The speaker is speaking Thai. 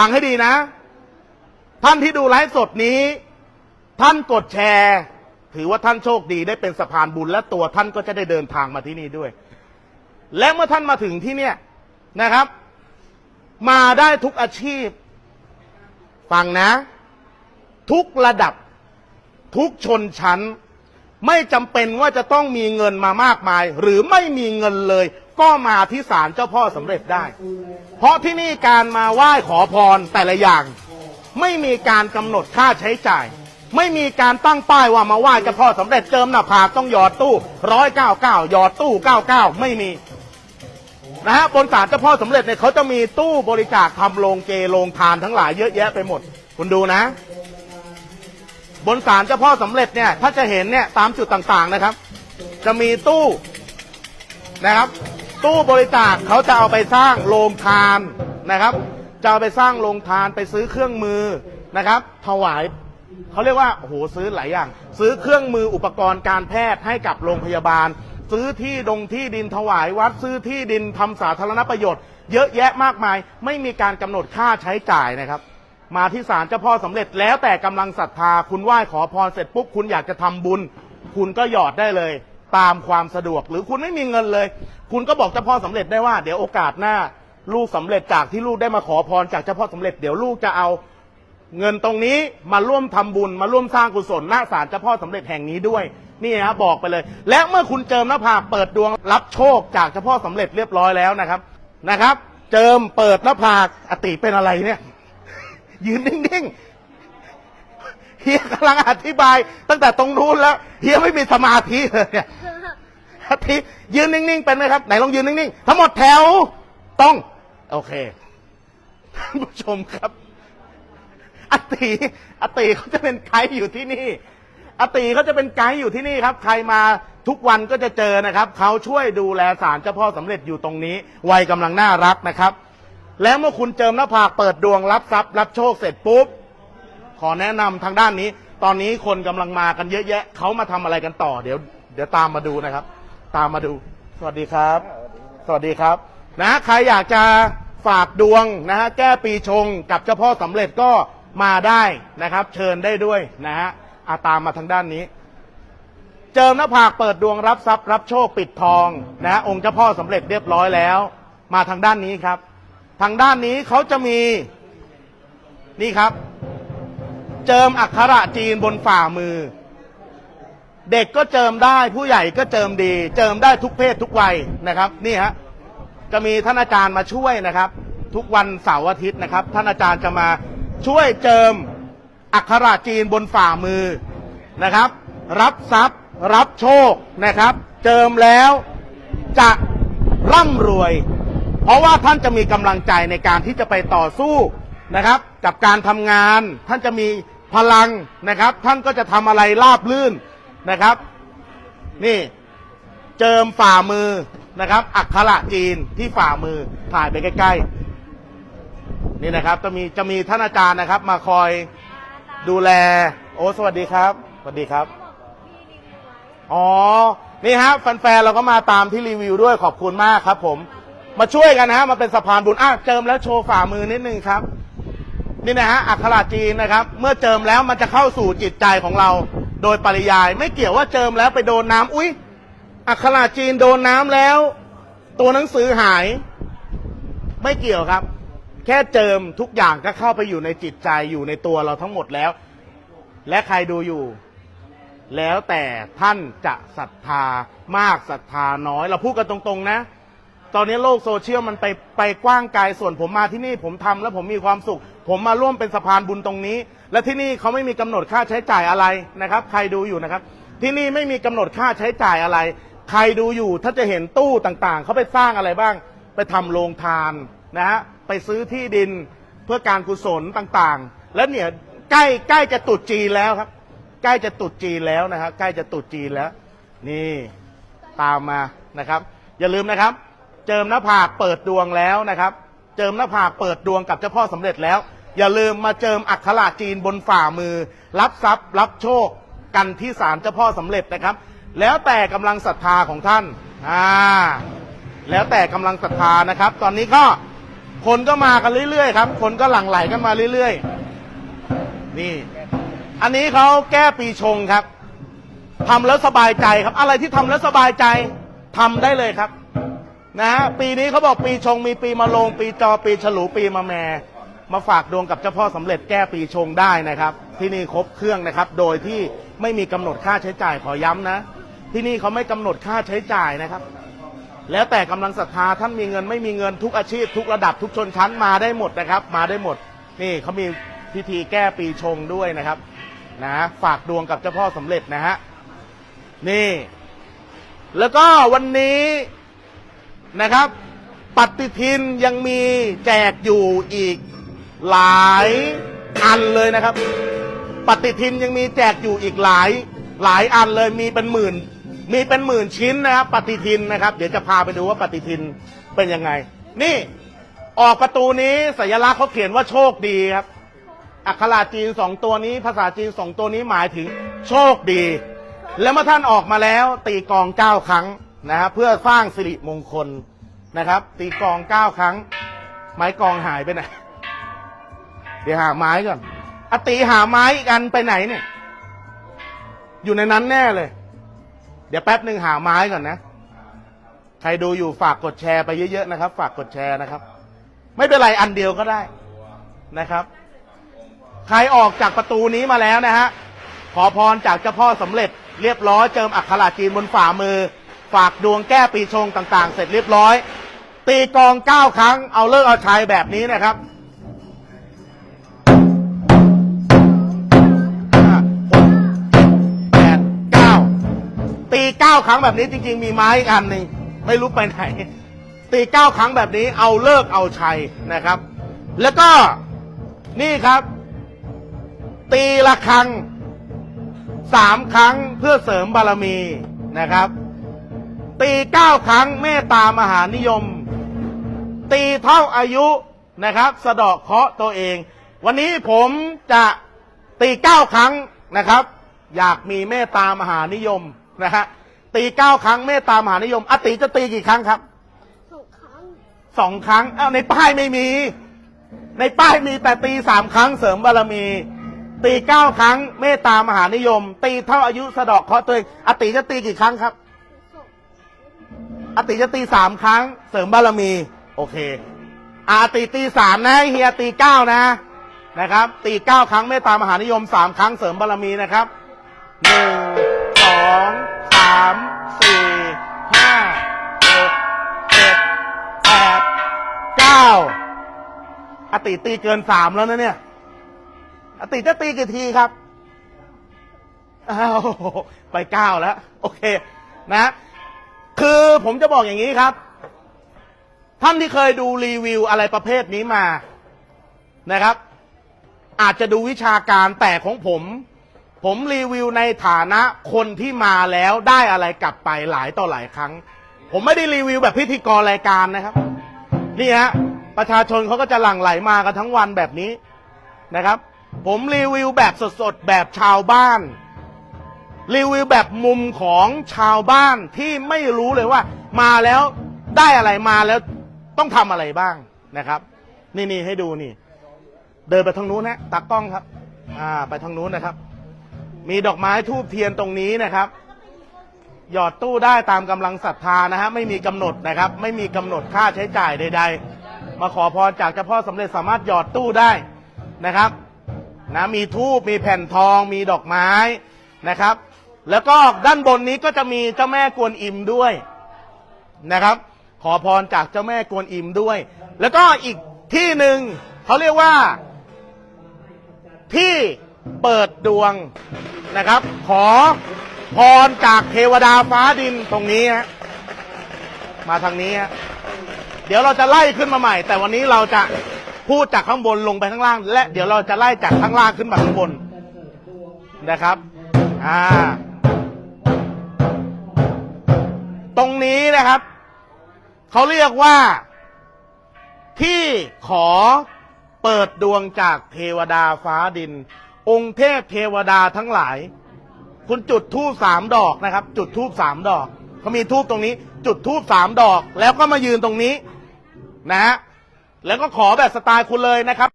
ฟังให้ดีนะ ท่านที่ดูไลฟ์สดนี้ ท่านกดแชร์ ถือว่าท่านโชคดีได้เป็นสะพานบุญและตัวท่านก็จะได้เดินทางมาที่นี่ด้วย และเมื่อท่านมาถึงที่เนี่ยนะครับ มาได้ทุกอาชีพ ฟังนะ ทุกระดับ ทุกชนชั้น ไม่จำเป็นว่าจะต้องมีเงินมามากมาย หรือไม่มีเงินเลย ก็มาที่ศาลเจ้าพ่อสำเร็จได้ เพราะที่นี่การมาไหว้ขอพรแต่ละอย่าง ไม่มีการกำหนดค่าใช้จ่าย ไม่มีการตั้งป้ายว่ามาไหว้เจ้าพ่อสำเร็จเจิมหน้าผากต้องหยอดตู้ร้อยเก้าเก้าหยอดตู้เก้าเก้าไม่มีนะฮะบนศาลเจ้าพ่อสำเร็จเนี่ยเขาจะมีตู้บริจาคทำโรงเจโรงทานทั้งหลายเยอะแยะไปหมด คุณดูนะ บนศาลเจ้าพ่อสำเร็จเนี่ย ถ้าจะเห็นเนี่ยตามจุดต่างๆนะครับ จะมีตู้นะครับ ตู้บริจาคเขาจะเอาไปสร้างโรงทานนะครับ จะเอาไปสร้างโรงทานไปซื้อเครื่องมือนะครับ ถวายเขาเรียกว่าโอ้โหซื้อหลายอย่าง ซื้อเครื่องมืออุปกรณ์การแพทย์ให้กับโรงพยาบาล ซื้อที่ดงที่ดินถวายวัดซื้อที่ดินทำสาธารณประโยชน์ เยอะแยะมากมาย ไม่มีการกำหนดค่าใช้จ่ายนะครับ มาที่ศาลเจ้าพ่อสำเร็จแล้วแต่กำลังศรัทธาคุณไหว้ขอพรเสร็จปุ๊บคุณอยากจะทำบุญ คุณก็หยอดได้เลย ตามความสะดวก หรือคุณไม่มีเงินเลย คุณก็บอกเจ้าพ่อสำเร็จได้ว่า เดี๋ยวโอกาสหน้า ลูกสำเร็จจากที่ลูกได้มาขอพรจากเจ้าพ่อสำเร็จเดี๋ยวลูกจะเอาเงินตรงนี้มาร่วมทำบุญมาร่วมสร้างกุศลหน้าศาลเจ้าพ่อสำเร็จแห่งนี้ด้วยนี่นะบอกไปเลย และเมื่อคุณเจิมหน้าผากเปิดดวงรับโชคจากเจ้าพ่อสำเร็จเรียบร้อยแล้วนะครับนะครับ เจิมเปิดหน้าผากอติเป็นอะไรเนี่ย ยืนนิ่งๆ เฮียกำลังอธิบาย ตั้งแต่ตรงนู้นแล้วเฮียไม่มีสมาธิเลยเนี่ยอธิยืนนิ่งๆเป็นไหมครับไหนลองยืนนิ่งๆทั้งหมดแถวต้อง โอเคท่านผู้ชมครับอติอติเขาจะเป็นไกด์อยู่ที่นี่อติเขาจะเป็นไกด์อยู่ที่นี่ครับ ใครมาทุกวันก็จะเจอนะครับ เขาช่วยดูแลสารเจ้าพ่อสำเร็จอยู่ตรงนี้ วัยกำลังน่ารักนะครับ แล้วเมื่อคุณเจิมหน้าผากเปิดดวงรับทรัพย์รับโชคเสร็จปุ๊บ ขอแนะนำทางด้านนี้ ตอนนี้คนกำลังมากันเยอะแยะเขามาทำอะไรกันต่อเดี๋ยว เดี๋ยวตามมาดูนะครับ ตามมาดู สวัสดีครับ สวัสดีครับ นะใครอยากจะฝากดวงนะฮะแก้ปีชงกับเจ้าพ่อสำเร็จก็มาได้นะครับ เชิญได้ด้วยนะฮะอาตามมาทางด้านนี้ เจิมหน้าผากเปิดดวงรับทรัพย์รับโชคปิดทองนะฮะองค์เจ้าพ่อสำเร็จเรียบร้อยแล้ว มาทางด้านนี้ครับ ทางด้านนี้เขาจะมีนี่ครับ เจิมอักขระจีนบนฝ่ามือ เด็กก็เจิมได้ผู้ใหญ่ก็เจิมดี เจิมได้ทุกเพศทุกวัยนะครับ นี่ฮะจะมีท่านอาจารย์มาช่วยนะครับ ทุกวันเสาร์อาทิตย์นะครับ ท่านอาจารย์จะมาช่วยเจิมอักขระจีนบนฝ่ามือนะครับ รับทรัพย์ รับโชคนะครับ เจิมแล้วจะร่ำรวย เพราะว่าท่านจะมีกำลังใจในการที่จะไปต่อสู้นะครับ กับการทำงานท่านจะมี พลังนะครับ ท่านก็จะทำอะไรราบลื่นนะครับ นี่เจิมฝ่ามือนะครับ อักขระจีนที่ฝ่ามือถ่ายไปใกล้ๆนี่นะครับ จะมีจะมีท่านอาจารย์นะครับ มาคอยดูแล โอ้สวัสดีครับสวัสดีครับ อ๋อ นี่ฮะแฟนๆเราก็มาตามที่รีวิวด้วยขอบคุณมากครับ ผม มาช่วยกันนะฮะมาเป็นสะพานบุญอะเจิมแล้วโชว์ฝ่ามือนิดนึงครับ นี่นะฮะอักขระจีนนะครับ เมื่อเจิมแล้วมันจะเข้าสู่จิตใจของเรา โดยปริยาย ไม่เกี่ยวว่าเจิมแล้วไปโดนน้ำอุ้ยอักขระจีนโดนน้ำแล้ว ตัวหนังสือหาย ไม่เกี่ยวครับ แค่เจิมทุกอย่างก็เข้าไปอยู่ในจิตใจอยู่ในตัวเราทั้งหมดแล้ว และใครดูอยู่ แล้วแต่ท่านจะศรัทธามากศรัทธาน้อย เราพูดกันตรงๆนะตอนนี้โลกโซเชียลมันไปไปกว้างไกลส่วนผมมาที่นี่ผมทำแล้วผมมีความสุข ผมมาร่วมเป็นสะพานบุญตรงนี้ และที่นี่เขาไม่มีกำหนดค่าใช้จ่ายอะไรนะครับ ใครดูอยู่นะครับ ที่นี่ไม่มีกำหนดค่าใช้จ่ายอะไร ใครดูอยู่ถ้าจะเห็นตู้ต่างๆ เขาไปสร้างอะไรบ้าง ไปทำโรงทานนะฮะไปซื้อที่ดินเพื่อการกุศลต่างๆ แล้วเนี่ยใกล้ใกล้จะตรุษจีนแล้วครับ ใกล้จะตรุษจีนแล้วนะครับใกล้จะตรุษจีนแล้ว นี่ตามมานะครับ อย่าลืมนะครับ เจิมหน้าผากเปิดดวงแล้วนะครับ เจิมหน้าผากเปิดดวงกับเจ้าพ่อสำเร็จแล้ว อย่าลืมมาเจิมอักขระจีนบนฝ่ามือ รับทรัพย์ รับโชคกันที่ศาลเจ้าพ่อสำเร็จนะครับ แล้วแต่กำลังศรัทธาของท่านอ่าแล้วแต่กำลังศรัทธานะครับ ตอนนี้ก็คนก็มากันเรื่อยๆครับ คนก็หลั่งไหลกันมาเรื่อยๆ นี่ อันนี้เขาแก้ปีชงครับทำแล้วสบายใจครับ อะไรที่ทำแล้วสบายใจทำได้เลยครับ นะฮะปีนี้เขาบอกปีชงมีปีมะโรงปีจอปีฉลูปีมะแม มาฝากดวงกับเจ้าพ่อสำเร็จแก้ปีชงได้นะครับ ที่นี่ครบเครื่องนะครับ โดยที่ไม่มีกำหนดค่าใช้จ่ายขอย้ำนะ ที่นี่เขาไม่กำหนดค่าใช้จ่ายนะครับ แล้วแต่กำลังศรัทธาท่านมีเงินไม่มีเงินทุกอาชีพ ทุกระดับทุกชนชั้นมาได้หมดนะครับ มาได้หมด นี่เขามีพิธีแก้ปีชงด้วยนะครับนะฝากดวงกับเจ้าพ่อสำเร็จนะฮะนี่ แล้วก็วันนี้นะครับ ปฏิทินยังมีแจกอยู่อีก หลายอันเลยนะครับ ปฏิทินยังมีแจกอยู่อีกหลายหลายอันเลยมีเป็นหมื่น มีเป็นหมื่นชิ้นนะครับ ปฏิทินนะครับ เดี๋ยวจะพาไปดูว่าปฏิทินเป็นยังไง นี่ออกประตูนี้สัญลักษณ์เขาเขียนว่าโชคดีครับ อักขระจีนสองตัวนี้ ภาษาจีนสองตัวนี้หมายถึงโชคดี แล้วเมื่อท่านออกมาแล้วตีกองเก้าครั้งนะครับเพื่อสร้างสิริมงคลนะครับ ตีกองเก้าครั้ง ไม้กองหายไปไหน เดี๋ยวหาไม้ก่อนอตีหาไม้อีกอันไปไหนเนี่ย อยู่ในนั้นแน่เลย เดี๋ยวแป๊บหนึ่งหาไม้ก่อนนะ ใครดูอยู่ฝากกดแชร์ไปเยอะๆนะครับ ฝากกดแชร์นะครับ ไม่เป็นไรอันเดียวก็ได้นะครับ ใครออกจากประตูนี้มาแล้วนะฮะ ขอพรจากเจ้าพ่อสำเร็จ เรียบร้อยเจิมอักขระจีนบนฝ่ามือ ฝากดวงแก้ปีชงต่าง ๆ เสร็จเรียบร้อย ตีกองเก้าครั้งเอาเลิกเอาชัยแบบนี้นะครับ ตีเก้าครั้งแบบนี้จริง ๆ มีไม้อีกอันหนึ่งไม่รู้ไปไหน ตีเก้าครั้งแบบนี้เอาเลิกเอาชัยนะครับ แล้วก็นี่ครับ ตีละครั้งสามครั้งเพื่อเสริมบารมีนะครับ ตีเก้าครั้งเมตตามหานิยม ตีเท่าอายุนะครับ สะดาะเคาะตัวเอง วันนี้ผมจะตีเก้าครั้งนะครับ อยากมีเมตตามหานิยม นะฮะตีเก้าครั้งเมตตามหานิยมอติจะตีกี่ครั้งครับหกครั้งสองครั้งอ้าวในป้ายไม่มี ในป้ายมีแต่ตีสามครั้งเสริมบารมี ตีเก้าครั้งเมตตามหานิยม ตีเท่าอายุสะเดอกเคราะห์ตัวเองอติจะตีกี่ครั้งครับหกอติจะตีสามครั้ง เสริมบารมี โอเค อาติตีสามนะเฮียตีเก้านะนะครับ ตีเก้าครั้งเมตตามหานิยมสามครั้งเสริมบารมีนะครับหนึ่งส องสามสี่ห้าหกเจ็ดแปดเก้าอติตีเกินสามแล้วนะเนี่ย อติจะตีกี่ทีครับอ้าวไปเก้าแล้ว โอเค นะ คือผมจะบอกอย่างนี้ครับ ท่านที่เคยดูรีวิวอะไรประเภทนี้มานะครับ อาจจะดูวิชาการแต่ของผม ผมรีวิวในฐานะคนที่มาแล้วได้อะไรกลับไปหลายต่อหลายครั้ง ผมไม่ได้รีวิวแบบพิธีกรรายการนะครับ นี่ฮะประชาชนเขาก็จะหลั่งไหลมากันทั้งวันแบบนี้นะครับ ผมรีวิวแบบสดๆแบบชาวบ้าน รีวิวแบบมุมของชาวบ้านที่ไม่รู้เลยว่า มาแล้วได้อะไรมาแล้วต้องทำอะไรบ้างนะครับ นี่นี่ให้ดูนี่ เดินไปทางนู้นนะตากล้องครับ อ่า ไปทางนู้นนะครับ มีดอกไม้ทูบเทียนตรงนี้นะครับ หยอดตู้ได้ตามกำลังศรัทธานะฮะไม่มีกำหนดนะครับ ไม่มีกำหนดค่าใช้จ่ายใด ๆ มาขอพรจากเจ้าพ่อสำเร็จสามารถหยอดตู้ได้นะครับนะมีทูบมีแผ่นทองมีดอกไม้นะครับ แล้วก็ด้านบนนี้ก็จะมีเจ้าแม่กวนอิมด้วยนะครับ ขอพรจากเจ้าแม่กวนอิมด้วย แล้วก็อีกที่หนึ่งเขาเรียกว่าที่เปิดดวง นะครับ ขอพรจากเทวดาฟ้าดินตรงนี้ฮะมาทางนี้ฮะเดี๋ยวเราจะไล่ขึ้นมาใหม่ แต่วันนี้เราจะพูดจากข้างบนลงไปข้างล่าง และเดี๋ยวเราจะไล่จากข้างล่างขึ้นมาข้างบนนะครับ อ่า ตรงนี้นะครับ เขาเรียกว่าที่ขอเปิดดวงจากเทวดาฟ้าดิน องค์เทพเทวดาทั้งหลาย คุณจุดทูบสามดอกนะครับ จุดทูบสามดอกเขามีทูบตรงนี้ จุดทูบสามดอก แล้วก็มายืนตรงนี้นะฮะแล้วก็ขอแบบสไตล์คุณเลยนะครับ